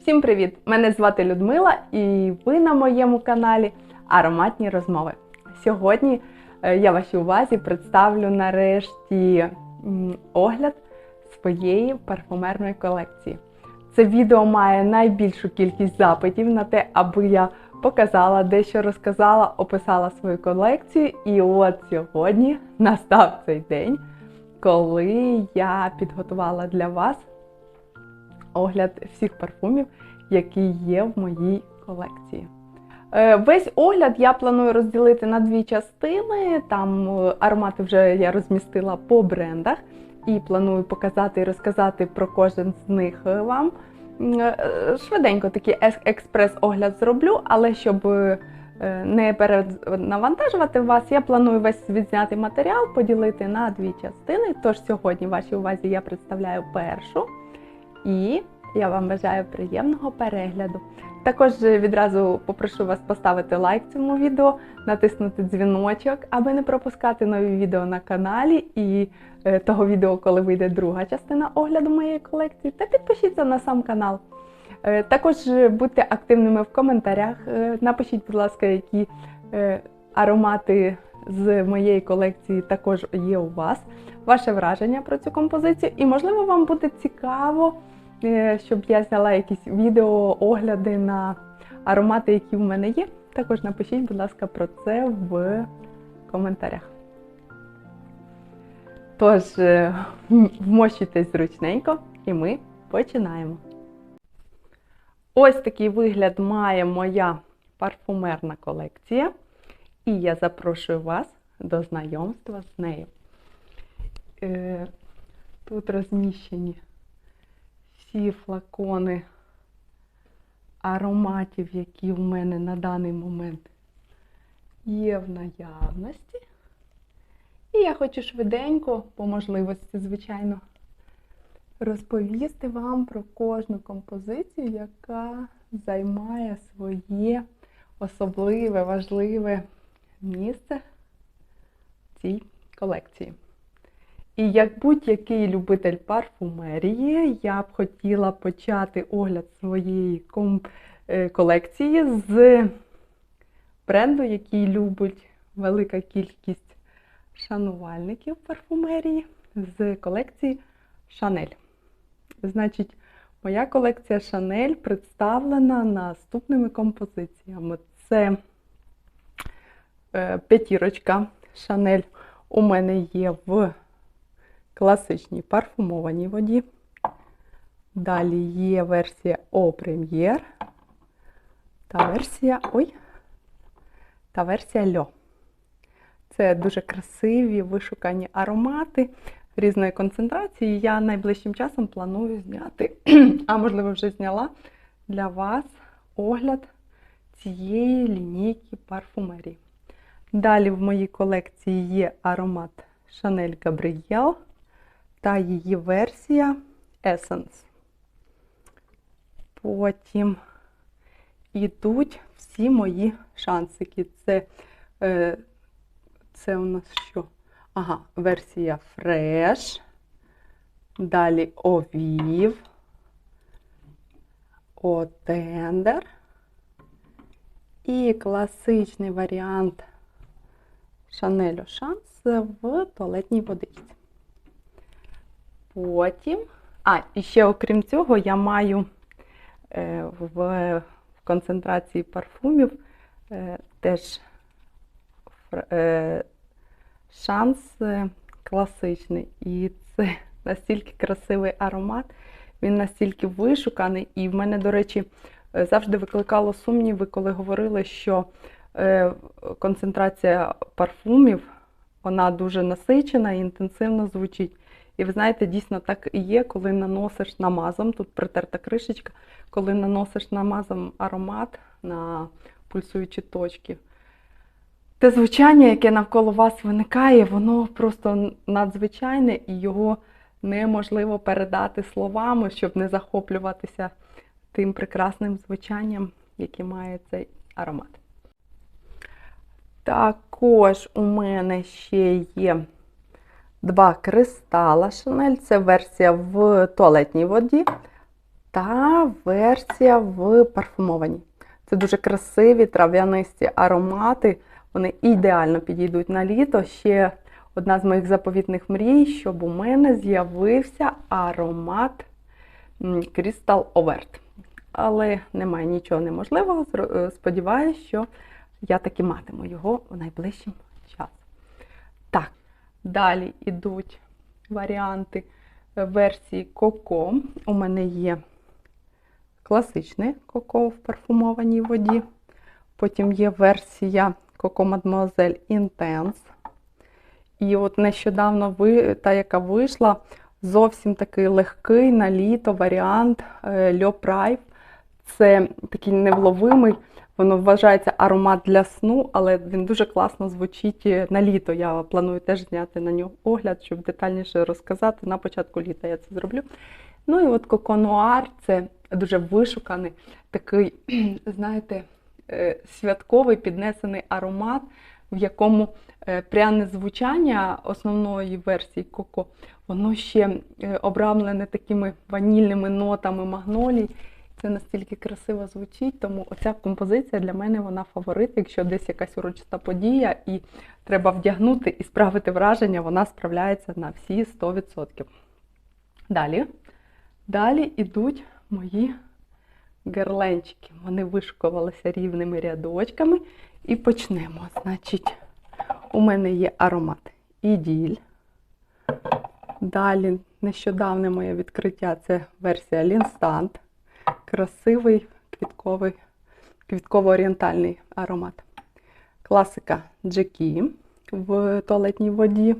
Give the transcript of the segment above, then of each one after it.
Всім привіт! Мене звати Людмила, і ви на моєму каналі Ароматні розмови. Сьогодні е, я вашій увазі представлю нарешті огляд своєї парфумерної колекції. Це відео має найбільшу кількість запитів на те, аби я показала, дещо розказала, описала свою колекцію. І от сьогодні настав цей день, коли я підготувала для вас огляд всіх парфумів, які є в моїй колекції. Е, Весь огляд я планую розділити на дві частини. Там е, аромати вже я розмістила по брендах і планую показати і розказати про кожен з них е, вам. Швиденько такий експрес-огляд зроблю, але щоб не перенавантажувати вас, я планую весь відзняти матеріал поділити на дві частини. Тож сьогодні вашій увазі я представляю першу. І я вам бажаю приємного перегляду. Також відразу попрошу вас поставити лайк цьому відео, натиснути дзвіночок, аби не пропускати нові відео на каналі і е, того відео, коли вийде друга частина огляду моєї колекції. Та підпишіться на сам канал. Е, Також будьте активними в коментарях. Е, Напишіть, будь ласка, які аромати з моєї колекції також є у вас, ваше враження про цю композицію. І, можливо, вам буде цікаво, щоб я зняла якісь відео, огляди на аромати, які в мене є. Також напишіть, будь ласка, про це в коментарях. Тож, е, вмощуйтесь зручненько, і ми починаємо. Ось такий вигляд має моя парфумерна колекція, і я запрошую вас до знайомства з нею. Е, Тут розміщені всі флакони ароматів, які в мене на даний момент є в наявності. І я хочу швиденько, по можливості, звичайно, розповісти вам про кожну композицію, яка займає своє особливе, важливе місце в цій колекції. І як будь-який любитель парфумерії, я б хотіла почати огляд своєї е, колекції з бренду, який любить велика кількість шанувальників парфумерії, з колекції Chanel. Значить, моя колекція Chanel представлена наступними композиціями. Це е, п'ятірочка Chanel у мене є в класичній парфумованій воді. Далі є версія О Premier та версія. Ой, та версія Льо. Це дуже красиві вишукані аромати різної концентрації. Я найближчим часом планую зняти, а можливо, вже зняла для вас огляд цієї лінійки парфумерії. Далі в моїй колекції є аромат Chanel Gabrielle та її версія Essence. Потім ідуть всі мої шансики. Це, е, це у нас що? Ага, версія Fresh. Далі Овів. Отендер. І класичний варіант Chanel Chance в туалетній водичці. Потім, а, і ще окрім цього, я маю е, в, концентрації парфумів е, теж е, шанс класичний. І це настільки красивий аромат, він настільки вишуканий. І в мене, до речі, завжди викликало сумніви, коли говорили, що концентрація парфумів вона дуже насичена і інтенсивно звучить. І ви знаєте, дійсно так і є, коли наносиш намазом, тут притерта кришечка, коли наносиш намазом аромат на пульсуючі точки. Те звучання, яке навколо вас виникає, воно просто надзвичайне і його неможливо передати словами, щоб не захоплюватися тим прекрасним звучанням, яке має цей аромат. Також у мене ще є два кристала Chanel. Це версія в туалетній воді. та версія в парфумованій. Це дуже красиві трав'янисті аромати. Вони ідеально підійдуть на літо. Ще одна з моїх заповітних мрій, щоб у мене з'явився аромат Crystal Overt. Але немає нічого неможливого. Е, Сподіваюсь, що я таки матиму його у найближчим часом. Так, далі йдуть варіанти е, версії Коко. У мене є класичне коко в парфумованій воді. Потім є версія Coco Mademoiselle Intense. І от нещодавно ви, та, яка вийшла, зовсім такий легкий на літо варіант е, Le Prive. Це такий невловимий, воно вважається аромат для сну, але він дуже класно звучить е, на літо. Я планую теж зняти на нього огляд, щоб детальніше розказати. На початку літа я це зроблю. Ну і от Noir – це дуже вишуканий, такий, знаєте, е, святковий піднесений аромат, в якому е, пряне звучання основної версії Коко, воно ще обрамлене такими ванільними нотами магнолій. Це настільки красиво звучить, тому оця композиція для мене вона фаворит. Якщо десь якась урочиста подія і треба вдягнути і справити враження, вона справляється на всі 100%. Далі. Далі йдуть мої герленчики. Вони вишукувалися рівними рядочками. І почнемо. Значить, у мене є аромат Іділь. Далі нещодавне моє відкриття це версія Лінстант. Красивий квітковий, квітково-орієнтальний аромат. Класика Джекі в туалетній воді.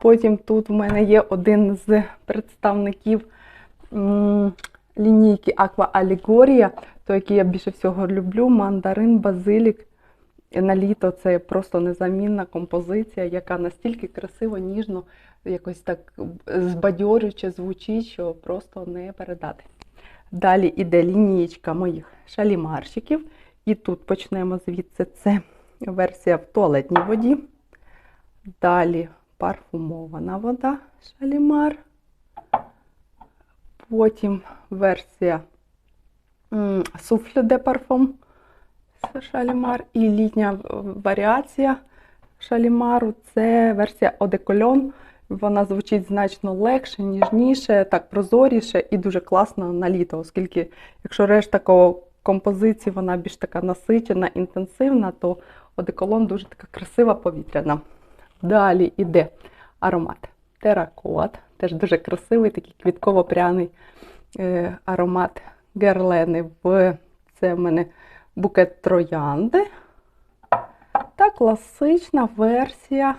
Потім тут в мене є один з представників лінійки Aqua Allegoria, той, який я більше всього люблю, мандарин, базилік. На літо це просто незамінна композиція, яка настільки красиво, ніжно, якось так збадьорююче звучить, що просто не передати. Далі іде лінійка моїх шалімарщиків. І тут почнемо звідси. Це версія в туалетній воді. Далі парфумована вода шалімар. Потім версія м, суфле де парфум шалімар. І літня варіація шалімару це версія одекольон. Вона звучить значно легше, ніжніше, так прозоріше і дуже класно на літо, оскільки, якщо решта композиції вона більш така насичена, інтенсивна, то одеколон дуже така красива повітряна. Далі йде аромат теракот, теж дуже красивий, такий квітково-пряний е, аромат герлени. В, це в мене букет троянди. Та класична версія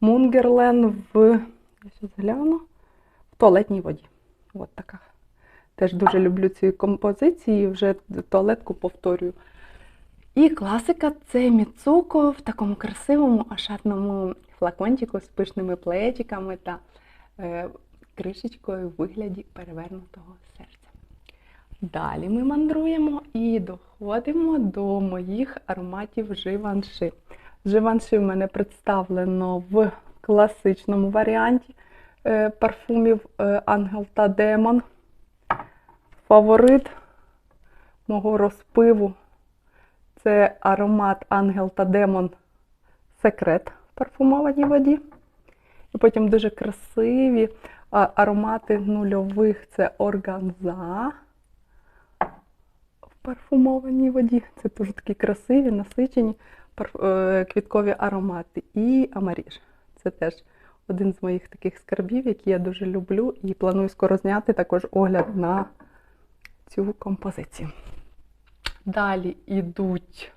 Мунгерлен в, я щас гляну, в туалетній воді. От така. Теж дуже люблю ці композиції, вже туалетку повторюю. І класика це Міцуко в такому красивому ашатному флакончику з пишними плечиками та е, кришечкою в вигляді перевернутого серця. Далі ми мандруємо і доходимо до моїх ароматів Живанши. Живанши в мене представлено в класичному варіанті е, парфумів е, Ангел та Демон. Фаворит мого розпиву це аромат Ангел та Демон Секрет в парфумованій воді. І потім дуже красиві аромати нульових це органза в парфумованій воді. Це дуже такі красиві, насичені квіткові аромати. І амаріж. Це теж один з моїх таких скарбів, які я дуже люблю, і планую скоро зняти також огляд на цю композицію. Далі йдуть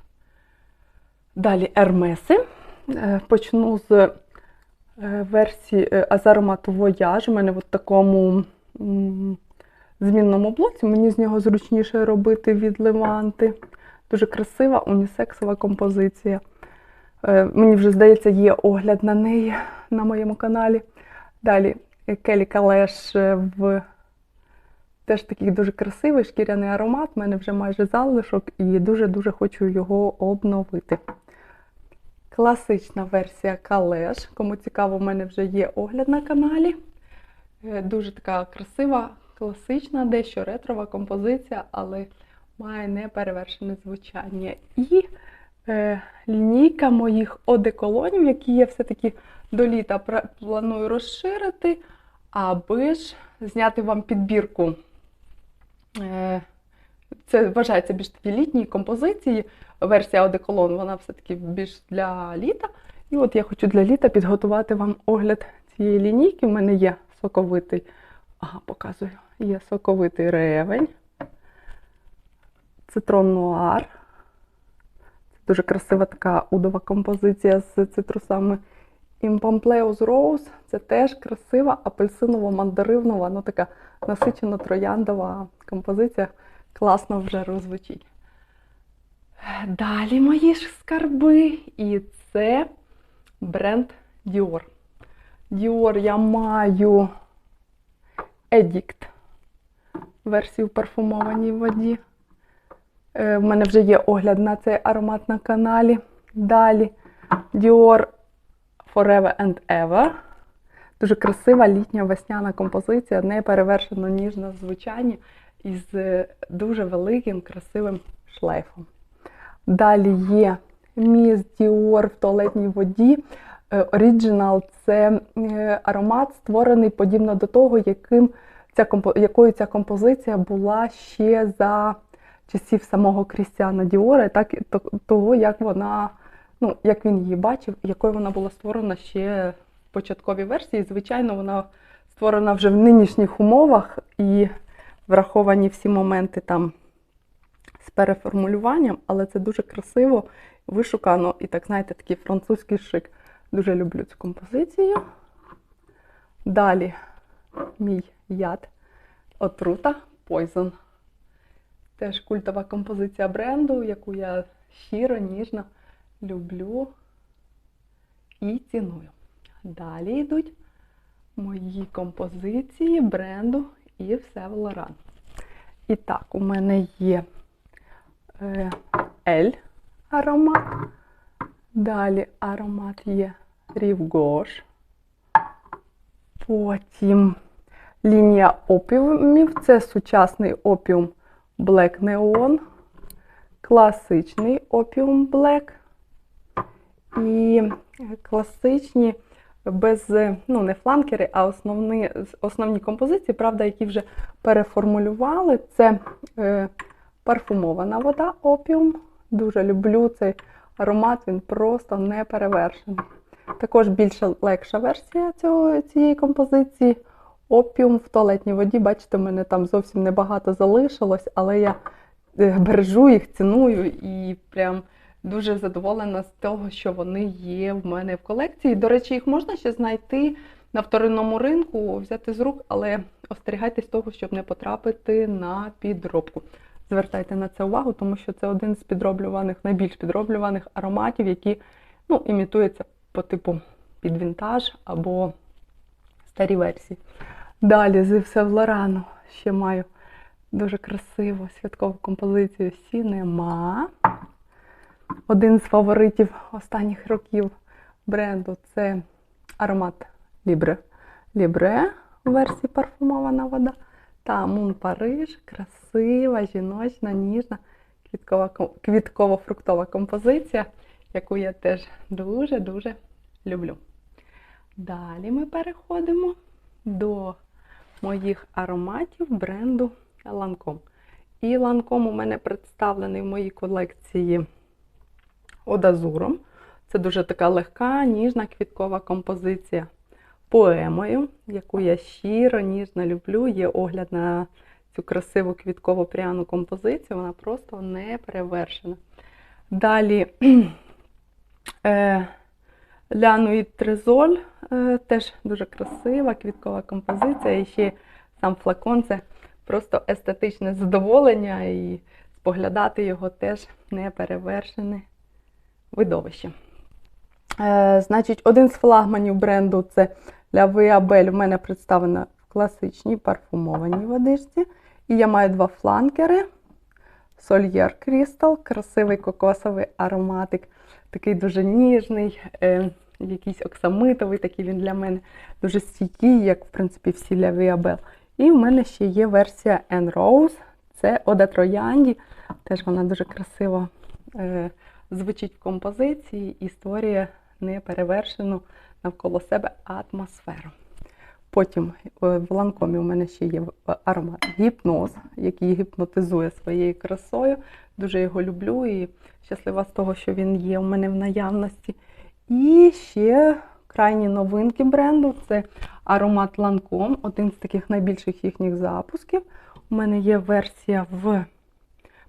далі ермеси. Е, Почну з е, версії е, з аромату Voyage. У мене в такому змінному блоці. Мені з нього зручніше робити від Леванти. Дуже красива унісексова композиція. Е, Мені вже здається, є огляд на неї на моєму каналі. Далі Келі Калеш в теж такий дуже красивий шкіряний аромат. У мене вже майже залишок і дуже-дуже хочу його обновити. Класична версія Калеш. Кому цікаво, у мене вже є огляд на каналі. Е, Дуже така красива класична, дещо ретрова композиція, але має неперевершене звучання. І е, лінійка моїх одеколонів, які я все-таки до літа планую розширити, аби ж зняти вам підбірку. Е, це вважається більш такі літні композиції. Версія одеколон, вона все-таки більш для літа. І от я хочу для літа підготувати вам огляд цієї лінійки. У мене є соковитий, ага, показую, є соковитий ревень, цитрон нуар. Це дуже красива така удова композиція з цитрусами. Імпамплеус Rose це теж красива апельсиново-мандаринова, ну така насичено трояндова композиція. Класно вже розвучить. Далі мої ж скарби, і це бренд Dior. Dior я маю Edict версію парфумованій воді. Е, В мене вже є огляд на цей аромат на каналі. Далі Dior Forever and Ever. Дуже красива літня весняна композиція, неперевершено ніжна в звучанні із дуже великим красивим шлейфом. Далі є Miss Dior в туалетній воді. Е, Original – це е, аромат, створений подібно до того, яким ця якою ця композиція була ще за часів самого Крістіана Діора, так того, як вона, ну, як він її бачив, якою вона була створена ще в початковій версії. Звичайно, вона створена вже в нинішніх умовах і враховані всі моменти там з переформулюванням, але це дуже красиво, вишукано і так, знаєте, такий французький шик. Дуже люблю цю композицію. Далі мій яд отрута Poison. Теж культова композиція бренду, яку я щиро, ніжно люблю і ціную. Далі йдуть мої композиції бренду і все в Лоран. І так, у мене є е, L аромат. Далі аромат є Gauche. Потім лінія опіумів. Це сучасний опіум Black Neon, класичний опіум Black і класичні без, ну не фланкери, а основні, основні композиції, правда, які вже переформулювали. Це е, парфумована вода опіум. Дуже люблю цей аромат, він просто не перевершений. Також більша легша версія цього, цієї композиції. Опіум в туалетній воді. Бачите, в мене там зовсім небагато залишилось, але я е, бережу їх, ціную і прям дуже задоволена з того, що вони є в мене в колекції. До речі, їх можна ще знайти на вторинному ринку, взяти з рук, але остерігайтесь того, щоб не потрапити на підробку. Звертайте на це увагу, тому що це один з підроблюваних, найбільш підроблюваних ароматів, які ну, імітуються по типу під вінтаж або старі версії. Далі з Laurent ще маю дуже красиву святкову композицію Сінема. Один з фаворитів останніх років бренду це аромат Libre. Libre в версії парфумована вода. Та Мун Париж, красива, жіночна, ніжна, квітково-фруктова композиція, яку я теж дуже-дуже люблю. Далі ми переходимо до моїх ароматів бренду Lancome. І Lancome у мене представлений в моїй колекції Одазуром. Це дуже така легка, ніжна квіткова композиція поемою, яку я щиро, ніжно люблю. Є огляд на цю красиву квітково пряну композицію, вона просто не перевершена. Далі е, Лянуїд Трезоль, е, теж дуже красива квіткова композиція. І ще сам флакон це просто естетичне задоволення, і споглядати його теж не перевершене видовище. Е, значить, один з флагманів бренду це La Vie Belle в мене представлена в класичній парфумованій водичці. І я маю два фланкери. Сольєр Crystal, красивий кокосовий ароматик, такий дуже ніжний, е, якийсь оксамитовий, такий він для мене дуже стійкий, як в принципі всі Vie Belle. І в мене ще є версія Anne Rose. Це Ода Троянді. Теж вона дуже красиво е, звучить в композиції і створює неперевершену навколо себе атмосферу. Потім е, в ланкомі у мене ще є е, аромат гіпноз, який гіпнотизує своєю красою. Дуже його люблю і щаслива з того, що він є у мене в наявності. І ще крайні новинки бренду це аромат Lancome, один з таких найбільших їхніх запусків. У мене є версія в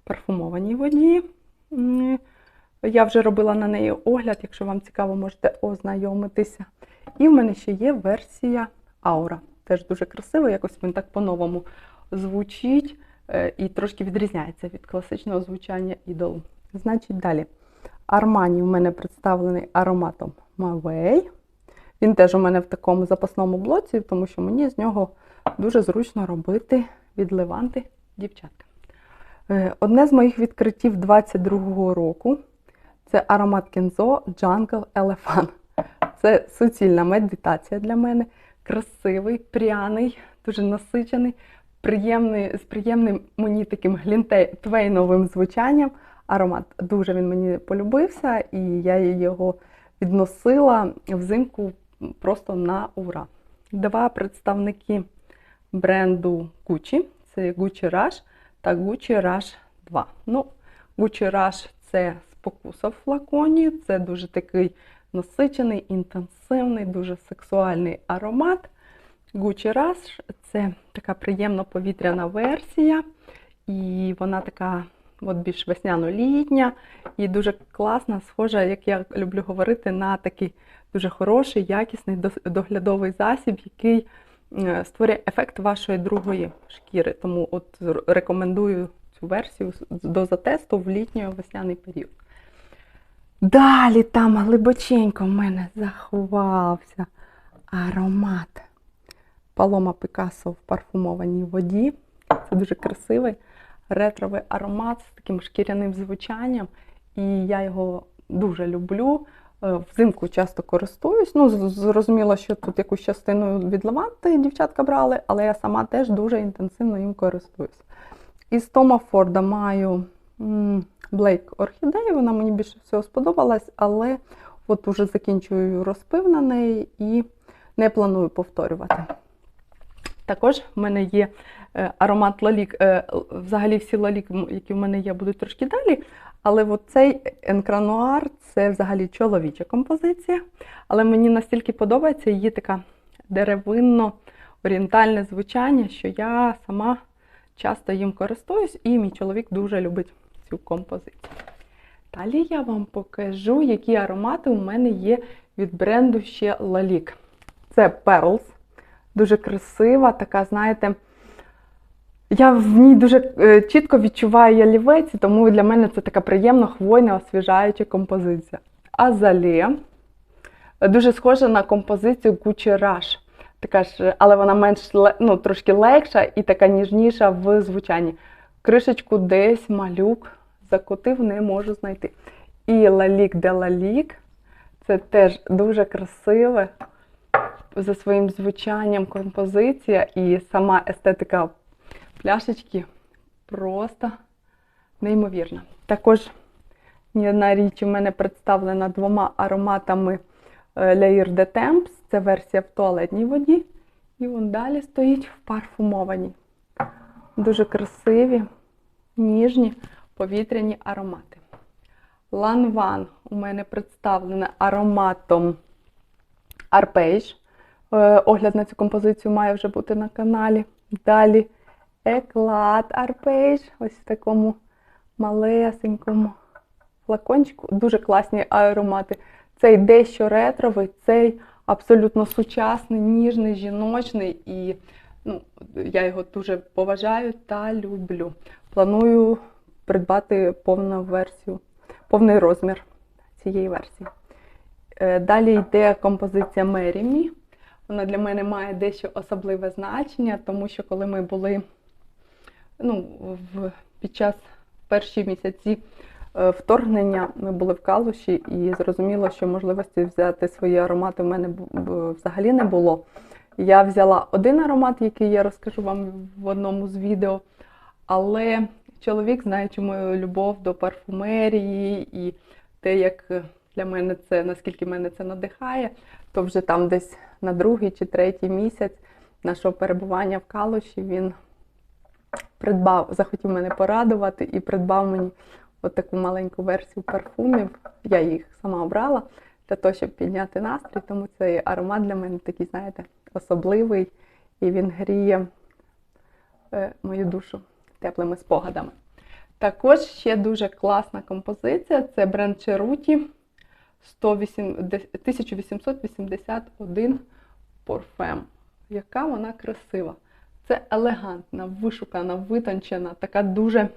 парфумованій воді. Я вже робила на неї огляд, якщо вам цікаво, можете ознайомитися. І в мене ще є версія Аура. Теж дуже красиво, якось він так по-новому звучить е, і трошки відрізняється від класичного звучання ідолу. Значить, далі. Армані в мене представлений ароматом Mawei. Він теж у мене в такому запасному блоці, тому що мені з нього дуже зручно робити відливанти дівчатка. Е, Одне з моїх відкриттів 22-го року це аромат Кензо Jungle Elephant. Це суцільна медитація для мене. Красивий, пряний, дуже насичений, приємний, з приємним мені таким глінтвейновим звучанням. Аромат дуже він мені полюбився, і я його відносила взимку просто на ура. Два представники бренду Gucci. Це Gucci Rush та Gucci Rush 2. Ну, Gucci Rush це спокуса в флаконі, це дуже такий насичений, інтенсивний, дуже сексуальний аромат. Gucci Rush це така приємно повітряна версія, і вона така от більш весняно-літня і дуже класна, схожа, як я люблю говорити, на такий дуже хороший, якісний доглядовий засіб, який е, створює ефект вашої другої шкіри. Тому от рекомендую цю версію до затесту в літньо-весняний період. Далі там глибоченько в мене заховався аромат Палома Пікассо в парфумованій воді. Це дуже красивий ретровий аромат з таким шкіряним звучанням. І я його дуже люблю. Е, Взимку часто користуюсь. Ну, зрозуміло, що тут якусь частину від лаванти дівчатка брали, але я сама теж дуже інтенсивно їм користуюсь. Із Тома Форда маю Блейк Орхідею, вона мені більше всього сподобалась, але от уже закінчую розпив на неї і не планую повторювати. Також в мене є е, аромат лалік. Е, Взагалі всі лалік, які в мене є, будуть трошки далі. Але цей енкрануар це взагалі чоловіча композиція. Але мені настільки подобається її така деревинно-орієнтальне звучання, що я сама часто їм користуюсь, і мій чоловік дуже любить цю композицію. Далі я вам покажу, які аромати у мене є від бренду ще Лалік. Це Pearls. Дуже красива, така, знаєте, я в ній дуже е, чітко відчуваю ялівець, тому для мене це така приємно хвойна, освіжаюча композиція. Азалія дуже схожа на композицію Gucci Rush. Така ж, але вона менш ну, трошки легша і така ніжніша в звучанні. Кришечку десь малюк закотив, не можу знайти. І Лалік де Лалік це теж дуже красиве за своїм звучанням композиція і сама естетика пляшечки просто неймовірна. Також одна річ у мене представлена двома ароматами е, Lair de Temps. Це версія в туалетній воді. І вон далі стоїть в парфумованій. Дуже красиві, ніжні, повітряні аромати. Ланван у мене представлене ароматом Arpege. Е, Огляд на цю композицію має вже бути на каналі. Далі Еклад Arpege, ось в такому малесенькому флакончику. Дуже класні аромати. Цей дещо ретровий, цей абсолютно сучасний, ніжний, жіночний. І ну, я його дуже поважаю та люблю. Планую придбати повну версію, повний розмір цієї версії. Е, Далі йде композиція Mary. Вона для мене має дещо особливе значення, тому що коли ми були ну, в, під час перші місяці е, вторгнення, ми були в Калуші, і зрозуміло, що можливості взяти свої аромати в мене взагалі не було. Я взяла один аромат, який я розкажу вам в одному з відео, але чоловік, знаючи мою любов до парфумерії і те, як для мене це, наскільки мене це надихає, то вже там десь на другий чи третій місяць нашого перебування в Калуші він придбав, захотів мене порадувати і придбав мені от таку маленьку версію парфумів. Я їх сама обрала для того, щоб підняти настрій, тому цей аромат для мене такий, знаєте, особливий, і він гріє е, мою душу теплими спогадами. Також ще дуже класна композиція це бренд Черуті 1881 Парфем. Яка вона красива. Це елегантна, вишукана, витончена, така дуже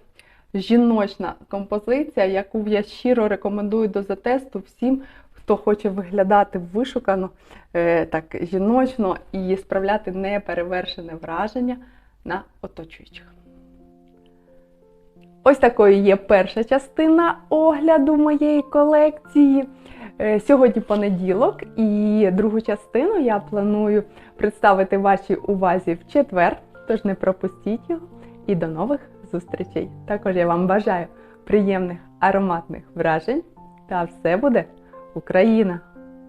жіночна композиція, яку я щиро рекомендую до затесту всім, хто хоче виглядати вишукано, е, так жіночно і справляти неперевершене враження на оточуючих. Ось такою є перша частина огляду моєї колекції. Е, Сьогодні понеділок, і другу частину я планую представити вашій увазі в четвер, тож не пропустіть його і до нових зустрічей. Також я вам бажаю приємних ароматних вражень та все буде Україна!